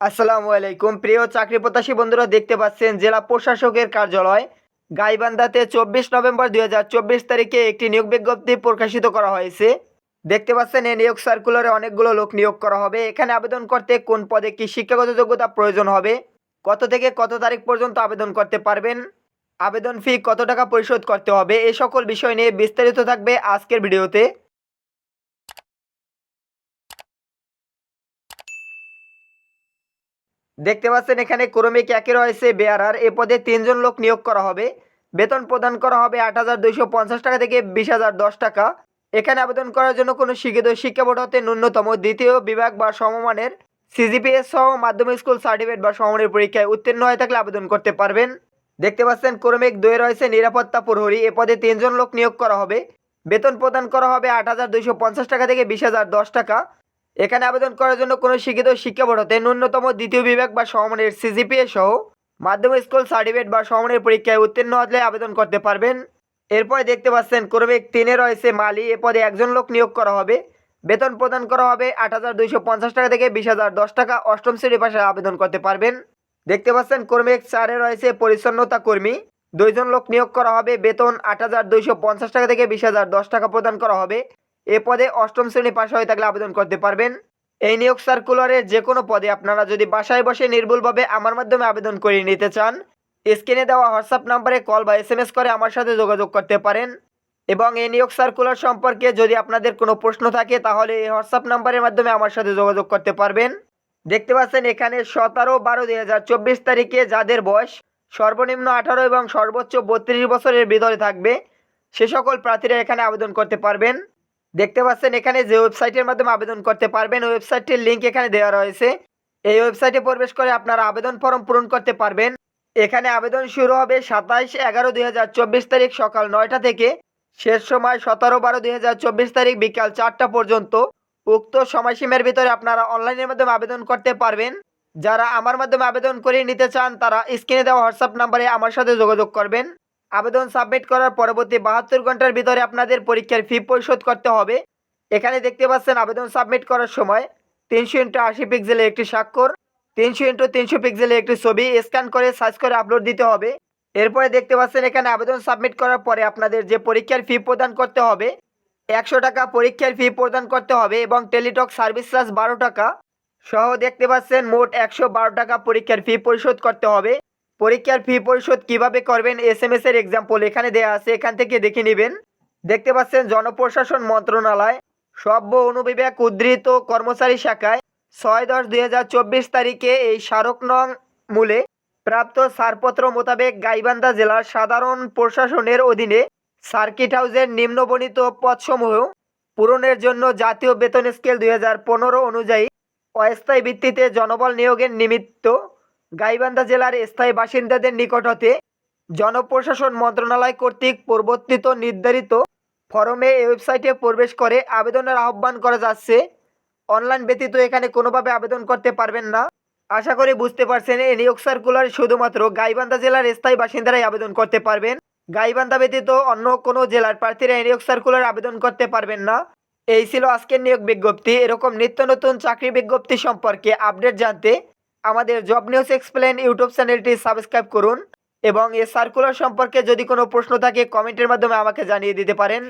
আসসালামু আলাইকুম। প্রিয় চাকরি প্রত্যাশী বন্ধুরা, দেখতে পাচ্ছেন জেলা প্রশাসকের কার্যালয় গাইবান্ধাতে চব্বিশ নভেম্বর দুই হাজার চব্বিশ তারিখে একটি নিয়োগ বিজ্ঞপ্তি প্রকাশিত করা হয়েছে। দেখতে পাচ্ছেন, এই নিয়োগ সার্কুলারে অনেকগুলো লোক নিয়োগ করা হবে। এখানে আবেদন করতে কোন পদে কি শিক্ষাগত যোগ্যতা প্রয়োজন হবে, কত থেকে কত তারিখ পর্যন্ত আবেদন করতে পারবেন, আবেদন ফি কত টাকা পরিশোধ করতে হবে এই সকল বিষয় নিয়ে বিস্তারিত থাকবে আজকের ভিডিওতে। দেখতে পাচ্ছেন, এখানে ক্রমিক একে রয়েছে বেয়ারার এ পদে তিনজন লোক নিয়োগ করা হবে। বেতন প্রদান করা হবে আট হাজার দুইশো পঞ্চাশ টাকা থেকে বিশ হাজার দশ টাকা। এখানে আবেদন করার জন্য কোনো শিক্ষিত শিক্ষা বোর্ড হতে ন্যূনতম দ্বিতীয় বিভাগ বা সমমানের সিজিপিএস সহ মাধ্যমিক স্কুল সার্টিফিকেট বা সমমানের পরীক্ষায় উত্তীর্ণ হয়ে থাকলে আবেদন করতে পারবেন। দেখতে পাচ্ছেন, ক্রমিক দুয়ে রয়েছে নিরাপত্তা প্রহরী। এ পদে তিনজন লোক নিয়োগ করা হবে। বেতন প্রদান করা হবে আট হাজার দুইশো পঞ্চাশ টাকা থেকে বিশ হাজার দশ টাকা। এখানে আবেদন করার জন্য কোনো শিক্ষিত শিক্ষা বোর্ড হতে ন্যূনতম দ্বিতীয় বিভাগ বা সমমানের সিজিপিএ সহ মাধ্যমিক স্কুল সার্টিফিকেট বা সমমানের পরীক্ষায় উত্তীর্ণ হলে আবেদন করতে পারবেন। এরপরে দেখতে পাচ্ছেন ক্রমিক তিনে রয়েছে মালি, এ পদে একজন লোক নিয়োগ করা হবে। বেতন প্রদান করা হবে আট হাজার দুইশো পঞ্চাশ টাকা থেকে বিশ হাজার দশ টাকা। অষ্টম শ্রেণি পাশে আবেদন করতে পারবেন। দেখতে পাচ্ছেন ক্রমিক চারে রয়েছে পরিচ্ছন্নতা কর্মী। দুইজন লোক নিয়োগ করা হবে। বেতন আট হাজার দুইশো পঞ্চাশ টাকা থেকে বিশ হাজার দশ টাকা প্রদান করা হবে। এ পদে অষ্টম শ্রেণি পাশ হয়ে থাকলে আবেদন করতে পারবেন। এই নিয়োগ সার্কুলারের যে কোনো পদে আপনারা যদি বাসায় বসে নির্ভুলভাবে আমার মাধ্যমে আবেদন করে নিতে চান, স্ক্রিনে দেওয়া হোয়াটসঅ্যাপ নাম্বারে কল বা এস করে আমার সাথে যোগাযোগ করতে পারেন। এবং এই নিয়োগ সার্কুলার সম্পর্কে যদি আপনাদের কোনো প্রশ্ন থাকে, তাহলে এই হোয়াটসঅ্যাপ নাম্বারের মাধ্যমে আমার সাথে যোগাযোগ করতে পারবেন। দেখতে পাচ্ছেন এখানে সতেরো, বারো দুই হাজার চব্বিশ তারিখে যাদের বয়স সর্বনিম্ন আঠারো এবং সর্বোচ্চ বত্রিশ বছরের ভিতরে থাকবে, সে সকল প্রার্থীরা এখানে আবেদন করতে পারবেন। দেখতে পাচ্ছেন, এখানে যে ওয়েবসাইটের মাধ্যমে আবেদন করতে পারবেন ওয়েবসাইটটির লিঙ্ক এখানে দেওয়া রয়েছে। এই ওয়েবসাইটে প্রবেশ করে আপনারা আবেদন ফর্ম পূরণ করতে পারবেন। এখানে আবেদন শুরু হবে সাতাইশ এগারো দুই তারিখ সকাল নয়টা থেকে। শেষ সময় সতেরো বারো দুই তারিখ বিকাল চারটা পর্যন্ত। উক্ত সময়সীমার ভিতরে আপনারা অনলাইনের মাধ্যমে আবেদন করতে পারবেন। যারা আমার মাধ্যমে আবেদন করে নিতে চান, তারা স্ক্রিনে দেওয়া হোয়াটসঅ্যাপ নাম্বারে আমার সাথে যোগাযোগ করবেন। আবেদন সাবমিট করার পরবর্তী বাহাত্তর ঘণ্টার ভিতরে আপনাদের পরীক্ষার ফি পরিশোধ করতে হবে। এখানে দেখতে পাচ্ছেন আবেদন সাবমিট করার সময় তিনশো ইন্টু আশি পিক্সেলের একটি স্বাক্ষর, তিনশো ইন্টু তিনশো পিক্সেলের একটি ছবি স্ক্যান করে সার্চ করে আপলোড দিতে হবে। এরপরে দেখতে পাচ্ছেন এখানে আবেদন সাবমিট করার পরে আপনাদের যে পরীক্ষার ফি প্রদান করতে হবে, একশো টাকা পরীক্ষার ফি প্রদান করতে হবে এবং টেলিটক সার্ভিস চার্জ বারো টাকা সহ দেখতে পাচ্ছেন মোট একশো বারো টাকা পরীক্ষার ফি পরিশোধ করতে হবে। পরীক্ষার ফি পরিশোধ কীভাবে করবেন? এস এম এস এর এক্সাম্পল এখানে দেওয়া আছে, এখান থেকে দেখে নেবেন। দেখতে পাচ্ছেন, জনপ্রশাসন মন্ত্রণালয়, সভ্য অনুবিভাগ উদ্ধৃত কর্মচারী শাখায় ছয় দশ দুই তারিখে এই স্মারক নং মূলে প্রাপ্ত ছাড়পত্র মোতাবেক গাইবান্ধা জেলার সাধারণ প্রশাসনের অধীনে সার্কিট হাউসের নিম্নবর্ণিত পদসমূহ পূরণের জন্য জাতীয় বেতন স্কেল দুই হাজার পনেরো অনুযায়ী অস্থায়ী ভিত্তিতে জনবল নিয়োগের নিমিত্ত গাইবান্ধা জেলার স্থায়ী বাসিন্দাদের নিকট হতে জনপ্রশাসন মন্ত্রণালয় কর্তৃক প্রবর্তিত নির্ধারিত ফরমে এই ওয়েবসাইটে প্রবেশ করে আবেদনের আহ্বান করা যাচ্ছে। অনলাইন ব্যতীত এখানে কোনোভাবে আবেদন করতে পারবেন না। আশা করি বুঝতে পারছেন, এই নিয়োগ সার্কুলার শুধুমাত্র গাইবান্ধা জেলার স্থায়ী বাসিন্দারাই আবেদন করতে পারবেন। গাইবান্ধা ব্যতীত অন্য কোনো জেলার প্রার্থীরা এই নিয়োগ সার্কুলার আবেদন করতে পারবেন না। এই ছিল আজকের নিয়োগ বিজ্ঞপ্তি। এরকম নিত্য নতুন চাকরি বিজ্ঞপ্তি সম্পর্কে আপডেট জানতে আমাদের জব নিউজ এক্সপ্লেন ইউটিউব চ্যানেলটি সাবস্ক্রাইব করুন এবং এই সার্কুলার সম্পর্কে যদি কোনো প্রশ্ন থাকে কমেন্টের মাধ্যমে আমাকে জানিয়ে দিতে পারেন।